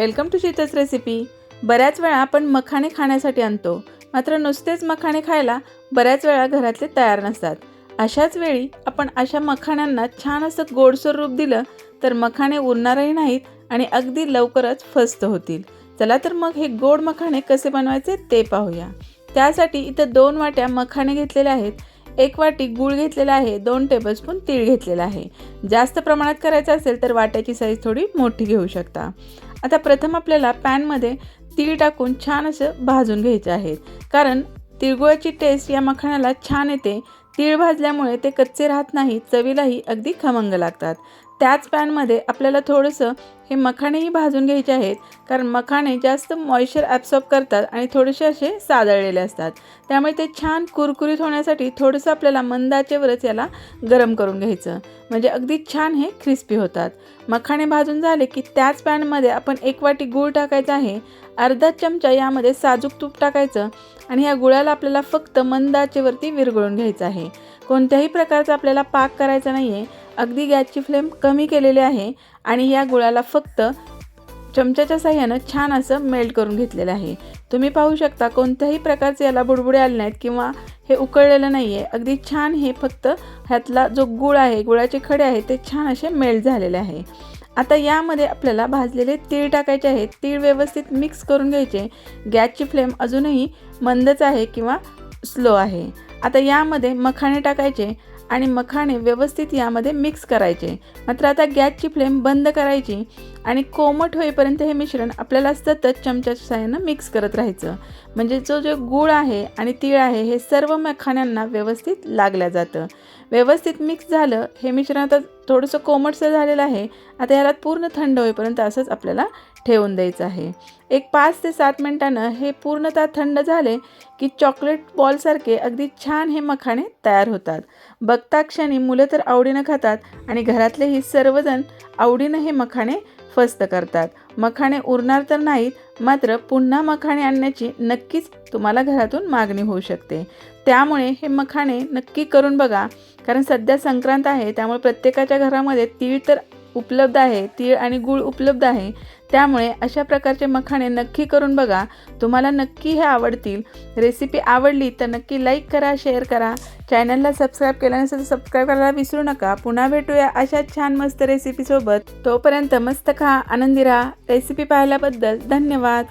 Welcome to शीतच recipe. बऱ्याच वेळा आपण मखाणे खाण्यासाठी आणतो. मात्र नुसतेच मखाणे खायला बऱ्याच वेळा घरातले तयार नसतात. अशाच वेळी आपण अशा मखाण्यांना छान असं गोडसर रूप दिलं तर मखाणे उरणारही नाहीत आणि अगदी लवकरच फस्त होतील. चला तर मग हे गोड मखाणे कसे बनवायचे ते पाहूया. त्यासाठी इथं दोन वाट्या मखाणे घेतलेले आहेत. एक वाटी गूळ घेतलेला आहे दोन टेबलस्पून तीळ घेतलेला आहे. जास्त प्रमाणात करायचं असेल तर वाट्याची साईज थोडी मोठी घेऊ शकता. आता प्रथम आपल्याला पॅनमध्ये तीळ टाकून छान असं भाजून घ्यायचे आहेत कारण तिळगुळाची टेस्ट या मखाण्याला छान येते. तीळ भाजल्यामुळे ते कच्चे राहत नाही चवीलाही अगदी खमंग लागतात. त्याच पॅनमध्ये आपल्याला थोडंसं हे मखाणेही भाजून घ्यायचे आहेत. कारण मखाणे जास्त मॉइश्चर ॲब्सॉर्ब करतात आणि थोडेसे असे सादळलेले असतात. त्यामुळे ते छान कुरकुरीत होण्यासाठी थोडंसं आपल्याला मंदाचेवरच याला गरम करून घ्यायचं. म्हणजे अगदी छान हे क्रिस्पी होतात. मखाणे भाजून झाले की त्याच पॅनमध्ये आपण एक वाटी गूळ टाकायचा आहे. अर्धा चमचा यामध्ये साजूक तूप टाकायचं आणि या गुळाला आपल्याला फक्त मंदाचेवरती विरघळून घ्यायचं आहे. कोणत्याही प्रकारचा आपल्याला पाक करायचा नाही आहे अगदी गॅसची फ्लेम कमी केलेली आहे आणि या गुळाला फक्त चमच्याच्या साह्यानं छान असं मेल्ट करून घेतलेलं आहे. तुम्ही पाहू शकता कोणत्याही प्रकारचे याला बुडबुडे आले नाहीत किंवा हे उकळलेलं नाही आहे अगदी छान हे फक्त ह्यातला जो गुळ आहे गुळाचे खडे आहेत ते छान असे मेल्ट झालेले आहे. आता यामध्ये आपल्याला भाजलेले तीळ टाकायचे आहेत तीळ व्यवस्थित मिक्स करून घ्यायचे. गॅसची फ्लेम अजूनही मंदच आहे किंवा स्लो आहे. आता यामध्ये मखाणे टाकायचे. आणि मखाणे व्यवस्थित यामध्ये मिक्स करायचे. मात्र आता गॅसची फ्लेम बंद करायची आणि कोमट होईपर्यंत हे मिश्रण आपल्याला सतत चमच्याच्या साहाय्यानं मिक्स करत राहायचं. म्हणजे जो जो गूळ आहे आणि तीळ आहे हे सर्व मखाण्यांना व्यवस्थित लागल्या जातं. व्यवस्थित मिक्स झालं हे मिश्रण आता थोडंसं कोमटसं झालेलं आहे. आता याला पूर्ण थंड होईपर्यंत असंच आपल्याला ठेवून द्यायचं आहे. एक पाच ते सात मिनटानं हे पूर्णतः थंड झाले की चॉकलेट बॉलसारखे अगदी छान हे मखाणे तयार होतात. बघता क्षणी मुलं तर आवडीनं खातात आणि घरातलेही सर्वजण आवडीनं हे मखाणे फस्त करतात. मखाणे उरणार तर नाहीत मात्र पुन्हा मखाणे आणण्याची नक्कीच तुम्हाला घरातून मागणी होऊ शकते. त्यामुळे हे मखाणे नक्की करून बघा कारण सध्या संक्रांत आहे त्यामुळे प्रत्येकाच्या घरामध्ये तीळ तर उपलब्ध आहे तीळ आणि गूळ उपलब्ध आहे. त्यामुळे अशा प्रकारचे मखाणे नक्की करून बघा. तुम्हाला नक्की हे आवडतील. रेसिपी आवडली तर नक्की लाईक करा शेअर करा. चॅनलला सबस्क्राईब केलं नसेल तर सबस्क्राईब करायला विसरू नका. पुन्हा भेटूया अशा छान मस्त रेसिपीसोबत तोपर्यंत मस्त खा आनंदी राहा. रेसिपी पाहिल्याबद्दल धन्यवाद.